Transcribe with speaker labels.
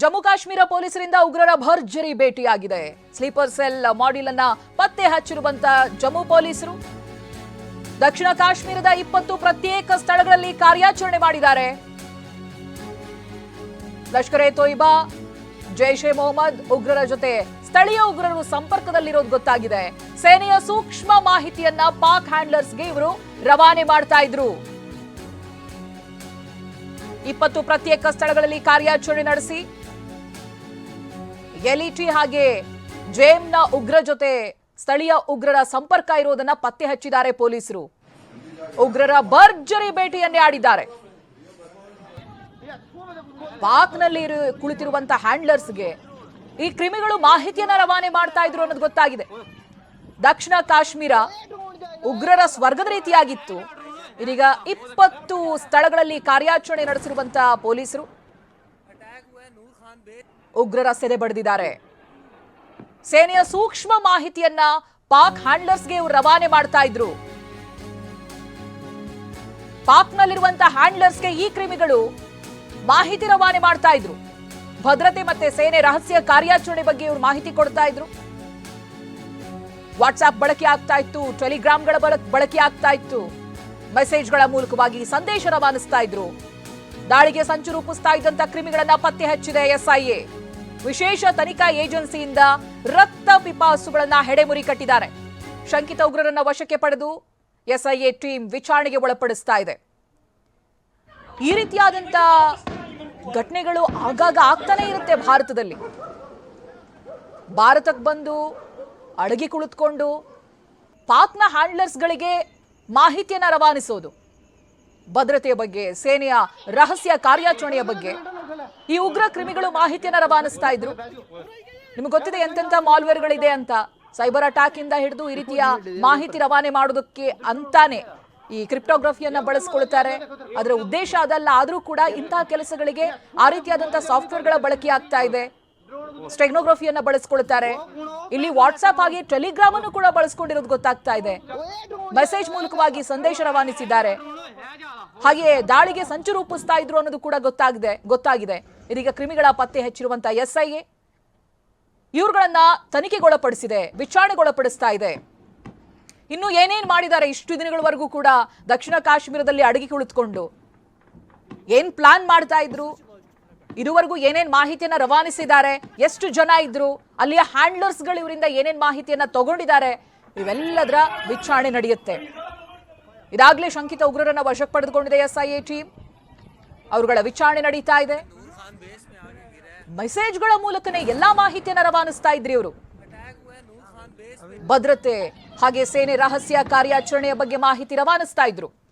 Speaker 1: ಜಮ್ಮು ಕಾಶ್ಮೀರ ಪೊಲೀಸರಿಂದ ಉಗ್ರರ ಭರ್ಜರಿ ಭೇಟಿಯಾಗಿದೆ. ಸ್ಲೀಪರ್ ಸೆಲ್ ಮಾಡ್ಯೂಲ್ ಅನ್ನ ಪತ್ತೆ ಹಚ್ಚಿರುವಂತ ಜಮ್ಮು ಪೊಲೀಸರು. ದಕ್ಷಿಣ ಕಾಶ್ಮೀರದ ಇಪ್ಪತ್ತು ಪ್ರತ್ಯೇಕ ಸ್ಥಳಗಳಲ್ಲಿ ಕಾರ್ಯಾಚರಣೆ ಮಾಡಿದ್ದಾರೆ. ಲಷ್ಕರ್ ಎ ತೊಯ್ಬಾ, ಜೈಷ್ ಎ ಮೊಹಮ್ಮದ್ ಉಗ್ರರ ಜೊತೆ ಸ್ಥಳೀಯ ಉಗ್ರರು ಸಂಪರ್ಕದಲ್ಲಿರೋದು ಗೊತ್ತಾಗಿದೆ. ಸೇನೆಯ ಸೂಕ್ಷ್ಮ ಮಾಹಿತಿಯನ್ನ ಪಾಕ್ ಹ್ಯಾಂಡ್ಲರ್ಸ್ಗೆ ಇವರು ರವಾನೆ ಮಾಡ್ತಾ ಇದ್ರು. ಇಪ್ಪತ್ತು ಪ್ರತ್ಯೇಕ ಸ್ಥಳಗಳಲ್ಲಿ ಕಾರ್ಯಾಚರಣೆ ನಡೆಸಿ ಎಲ್ಇಟಿ ಹಾಗೆ ಜೇಮ್ನ ಉಗ್ರ ಜೊತೆ ಸ್ಥಳೀಯ ಉಗ್ರರ ಸಂಪರ್ಕ ಇರುವುದನ್ನ ಪತ್ತೆ ಹಚ್ಚಿದ್ದಾರೆ ಪೊಲೀಸರು. ಉಗ್ರರ ಭರ್ಜರಿ ಭೇಟಿಯನ್ನೇ ಆಡಿದ್ದಾರೆ. ಪಾಕ್ನಲ್ಲಿ ಕುಳಿತಿರುವಂತ ಹ್ಯಾಂಡ್ಲರ್ಸ್ಗೆ ಈ ಕ್ರಿಮಿಗಳು ಮಾಹಿತಿಯನ್ನ ರವಾನೆ ಮಾಡ್ತಾ ಇದ್ರು ಅನ್ನೋದು ಗೊತ್ತಾಗಿದೆ. ದಕ್ಷಿಣ ಕಾಶ್ಮೀರ ಉಗ್ರರ ಸ್ವರ್ಗದ ರೀತಿಯಾಗಿತ್ತು. ಇದೀಗ ಇಪ್ಪತ್ತು ಸ್ಥಳಗಳಲ್ಲಿ ಕಾರ್ಯಾಚರಣೆ ನಡೆಸಿರುವಂತಹ ಪೊಲೀಸರು. ಉಗ್ರರ ಸೆರೆ ಬಡಿದಿದ್ದಾರೆ. ಸೇನೆಯ ಸೂಕ್ಷ್ಮ ಮಾಹಿತಿಯನ್ನ ಪಾಕ್ ಹ್ಯಾಂಡ್ಲರ್ಸ್ಗೆ ರವಾನೆ ಮಾಡ್ತಾ ಇದ್ರು. ಪಾಕ್ನಲ್ಲಿರುವಂತಹ ಹ್ಯಾಂಡ್ಲರ್ಸ್ಗೆ ಈ ಕ್ರಿಮಿಗಳು ಮಾಹಿತಿ ರವಾನೆ ಮಾಡ್ತಾ ಇದ್ರು. ಭದ್ರತೆ ಮತ್ತೆ ಸೇನೆ ರಹಸ್ಯ ಕಾರ್ಯಾಚರಣೆ ಬಗ್ಗೆ ಇವರು ಮಾಹಿತಿ ಕೊಡ್ತಾ ಇದ್ರು. ವಾಟ್ಸ್ಆಪ್ ಬಳಕೆ ಆಗ್ತಾ ಇತ್ತು ಟೆಲಿಗ್ರಾಮ್ಗಳ ಬಳ- ಬಳಕೆ ಆಗ್ತಾ ಇತ್ತು. ಮೆಸೇಜ್ಗಳ ಮೂಲಕವಾಗಿ ಸಂದೇಶ ರವಾನಿಸ್ತಾ ಇದ್ರು. ದಾಳಿಗೆ ಸಂಚು ರೂಪಿಸ್ತಾ ಇದ್ದಂತ ಕ್ರಿಮಿಗಳನ್ನ ಪತ್ತೆ ಹಚ್ಚಿದೆ ಎಸ್ಐಎ. ವಿಶೇಷ ತನಿಖಾ ಏಜೆನ್ಸಿಯಿಂದ ರಕ್ತ ಪಿಪಾಸುಗಳನ್ನ ಹೆಡೆಮುರಿ ಕಟ್ಟಿದ್ದಾರೆ. ಶಂಕಿತ ಉಗ್ರರನ್ನ ವಶಕ್ಕೆ ಪಡೆದು ಎಸ್ಐಎ ಟೀಮ್ ವಿಚಾರಣೆಗೆ ಒಳಪಡಿಸ್ತಾ ಇದೆ. ಈ ರೀತಿಯಾದಂತ ಘಟನೆಗಳು ಆಗಾಗ ಆಗ್ತಾನೆ ಇರುತ್ತೆ ಭಾರತದಲ್ಲಿ. ಭಾರತಕ್ಕೆ ಬಂದು ಅಡಗಿ ಕುಳಿತುಕೊಂಡು ಪಾಕ್ನ ಹ್ಯಾಂಡ್ಲರ್ಸ್ಗಳಿಗೆ ಮಾಹಿತಿಯನ್ನು ರವಾನಿಸೋದು. ಭದ್ರತೆಯ ಬಗ್ಗೆ, ಸೇನೆಯ ರಹಸ್ಯ ಕಾರ್ಯಾಚರಣೆಯ ಬಗ್ಗೆ. ಈ ಉಗ್ರ ಕ್ರಿಮಿಗಳು ಮಾಹಿತಿಯನ್ನು ರವಾನಿಸ್ತಾ ಇದ್ರು. ನಿಮ್ಗೆ ಗೊತ್ತಿದೆ ಎಂತೆಂಥ ಮಾಲ್ವೇರ್ಗಳಿದೆ ಅಂತ? ಸೈಬರ್ ಅಟ್ಯಾಕ್ ಇಂದ ಹಿಡಿದು ಈ ರೀತಿಯ ಮಾಹಿತಿ ರವಾನೆ ಮಾಡೋದಕ್ಕೆ ಅಂತಾನೆ ಈ ಕ್ರಿಪ್ಟೋಗ್ರಫಿಯನ್ನ ಬಳಸ್ಕೊಳ್ತಾರೆ. ಅದರ ಉದ್ದೇಶ ಅದಲ್ಲ. ಆದ್ರೂ ಕೂಡ ಇಂತಹ ಕೆಲಸಗಳಿಗೆ ಆ ರೀತಿಯಾದಂತಹ ಸಾಫ್ಟ್ವೇರ್ಗಳ ಬಳಕೆ ಆಗ್ತಾ ಇದೆ. ಸ್ಟೆಗ್ನೋಗ್ರಫಿಯನ್ನ ಬಳಸ್ಕೊಳ್ತಾರೆ. ಇಲ್ಲಿ ವಾಟ್ಸ್ಆಪ್ ಆಗಿ ಟೆಲಿಗ್ರಾಮ್ ಅನ್ನು ಕೂಡ ಬಳಸ್ಕೊಂಡಿರೋದು ಗೊತ್ತಾಗ್ತಾ ಇದೆ. ಮೆಸೇಜ್ ಮೂಲಕವಾಗಿ ಸಂದೇಶ ರವಾನಿಸಿದ್ದಾರೆ. ಹಾಗೆಯೇ ದಾಳಿಗೆ ಸಂಚು ರೂಪಿಸ್ತಾ ಇದ್ರು ಅನ್ನೋದು ಕೂಡ ಗೊತ್ತಾಗಿದೆ ಗೊತ್ತಾಗಿದೆ. ಇದೀಗ ಕ್ರಿಮಿಗಳ ಪತ್ತೆ ಹೆಚ್ಚಿರುವಂತ ಎಸ್ಐಎ ಇವ್ರಗಳನ್ನ ತನಿಖೆಗೊಳಪಡಿಸಿದೆ, ವಿಚಾರಣೆಗೊಳಪಡಿಸ್ತಾ ಇದೆ. ಇನ್ನು ಏನೇನ್ ಮಾಡಿದ್ದಾರೆ ಇಷ್ಟು ದಿನಗಳವರೆಗೂ ಕೂಡ ದಕ್ಷಿಣ ಕಾಶ್ಮೀರದಲ್ಲಿ ಅಡಗಿ ಕುಳಿತುಕೊಂಡು ಏನ್ ಪ್ಲಾನ್ ಮಾಡ್ತಾ ಇದ್ರು? ಇದುವರೆಗೂ ಏನೇನು ಮಾಹಿತಿಯನ್ನ ರವಾನಿಸಿದ್ದಾರೆ, ಎಷ್ಟು ಜನ ಇದ್ರು, ಅಲ್ಲಿಯ ಹ್ಯಾಂಡ್ಲರ್ಸ್ಗಳು ಇವರಿಂದ ಏನೇನು ಮಾಹಿತಿಯನ್ನ ತಗೊಂಡಿದ್ದಾರೆ, ಇವೆಲ್ಲದರ ವಿಚಾರಣೆ ನಡೆಯುತ್ತೆ. ಇದಾಗಲೇ ಶಂಕಿತ ಉಗ್ರರನ್ನ ವಶಕ್ಕೆ ಪಡೆದುಕೊಂಡಿದೆ ಎಸ್ಐಎ ಟೀಮ್. ಅವರುಗಳ ವಿಚಾರಣೆ ನಡೀತಾ ಇದೆ. ಮೆಸೇಜ್ಗಳ ಮೂಲಕನೇ ಎಲ್ಲಾ ಮಾಹಿತಿಯನ್ನ ರವಾನಿಸ್ತಾ ಇದ್ರಿ ಇವರು. ಭದ್ರತೆ ಹಾಗೆ ಸೇನೆ ರಹಸ್ಯ ಕಾರ್ಯಾಚರಣೆಯ ಬಗ್ಗೆ ಮಾಹಿತಿ ರವಾನಿಸ್ತಾ ಇದ್ರು.